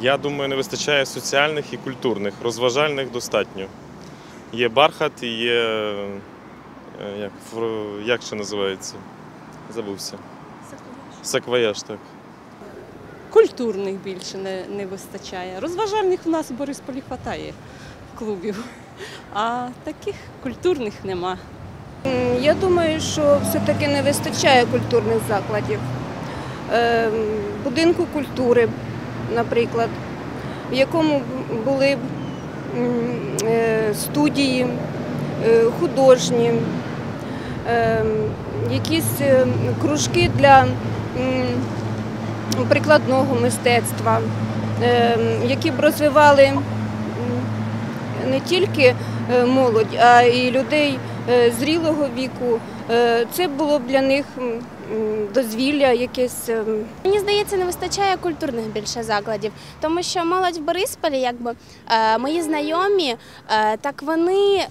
Я думаю, не вистачає соціальних і культурних, розважальних достатньо. Є бархат і є. е, Як, як ще називається? Забувся. Саквояж, так. Культурних більше не, не вистачає. Розважальних у нас в Борисполі вистачає клубів, а таких культурних нема. Я думаю, що все-таки не вистачає культурних закладів. Ем, Будинку культури, наприклад, в якому були б е, студії е, художні, ем, якісь е, кружки для прикладного мистецтва, які б розвивали не тільки молодь, а й людей зрілого віку. Е, Це було б для них дозвілля, якесь. ем, Мені здається, не вистачає культурних більше закладів, тому що молодь в Борисполі, якби е, мої знайомі, е, так вони,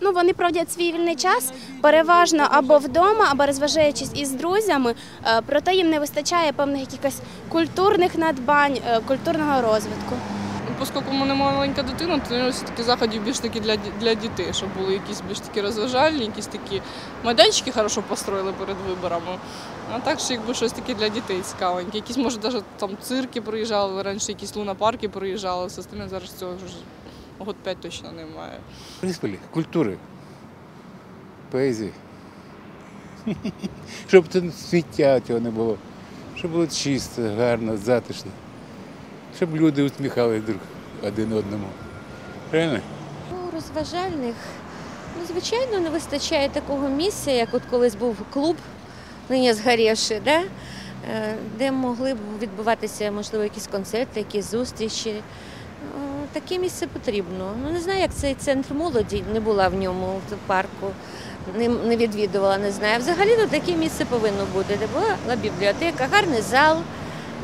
ну вони проводять свій вільний час переважно або вдома, або розважаючись із друзями. Проте їм не вистачає певних якихось культурних надбань, культурного розвитку. Оскільки в мене маленька дитина, то все таки заходів більш таки для, для дітей, щоб були якісь більш такі розважальні, якісь такі майданчики хорошо построїли перед виборами. А так ще якби щось таке для дітей цікавеньке. Якісь, може, навіть там цирки приїжджали, раніше якісь лунопарки приїжджали, все остальне зараз цього вже год п'ять точно немає. Борисполі, культури, поезії. Щоб сміття цього не було, щоб було чисто, гарно, затишно. Щоб люди усміхали друг один одному. Правильно? Ну, розважальних, ну, звичайно, не вистачає такого місця, як от колись був клуб, нині згорівши, да? е, де могли б відбуватися, можливо, якісь концерти, якісь зустрічі. Е, Таке місце потрібно. Ну, не знаю, як цей центр молоді, не була в ньому, в парку, не, не відвідувала, не знаю. Взагалі то таке місце повинно бути, де була бібліотека, гарний зал,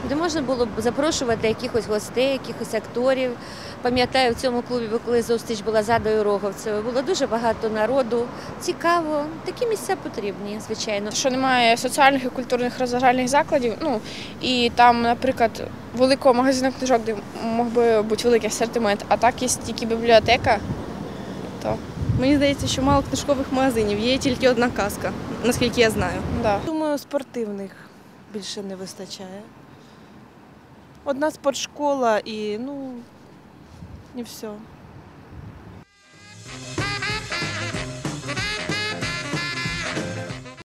де можна було б запрошувати якихось гостей, якихось акторів. Пам'ятаю, в цьому клубі, коли зустріч була з Адою Роговцевою, було дуже багато народу. Цікаво. Такі місця потрібні, звичайно. що немає соціальних і культурних розважальних закладів. Ну і там, наприклад, великого магазину книжок, де мог би бути великий асортимент, а так є тільки бібліотека. То Мені здається, що мало книжкових магазинів, є тільки одна казка, наскільки я знаю. да. Думаю, спортивних більше не вистачає. Одна спортшкола і ну і все.